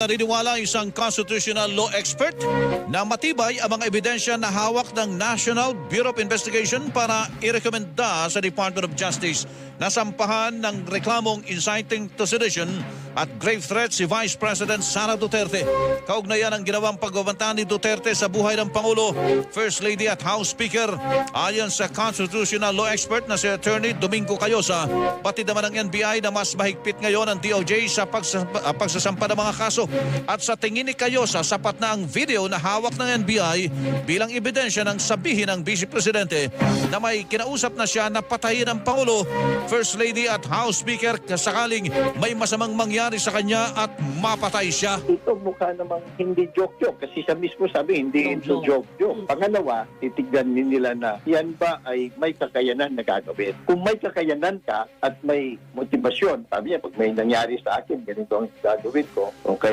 Naniniwala isang constitutional law expert na matibay ang mga ebidensya na hawak ng National Bureau of Investigation para irekomenda sa Department of Justice na sampahan ng reklamong inciting to sedition at grave threat si Vice President Sara Duterte. Kaugnayan ang ginawang pagbabanta ni Duterte sa buhay ng Pangulo, First Lady at House Speaker. Ayon sa constitutional law expert na si Attorney Domingo Cayosa, pati naman ang NBI na mas mahigpit ngayon ang DOJ sa pagsa- pagsasampa ng mga kaso. At sa tingin ni Cayosa, sapat na ang video na hawak ng NBI bilang ebidensya ng sabihin ng Vice Presidente na may kinausap na siya na patayin ang Pangulo, First Lady at House Speaker sakaling may masamang mangyari sa kanya at mapatay siya. ito mukha namang hindi joke-joke kasi siya mismo sabi hindi ito joke-joke. Pangalawa, titignan din nila na yan ba ay may kakayanan na gagawin. Kung may kakayanan ka at may motivasyon, sabi niya, pag may nangyari sa akin, ganito ang gagawin ko. O kaya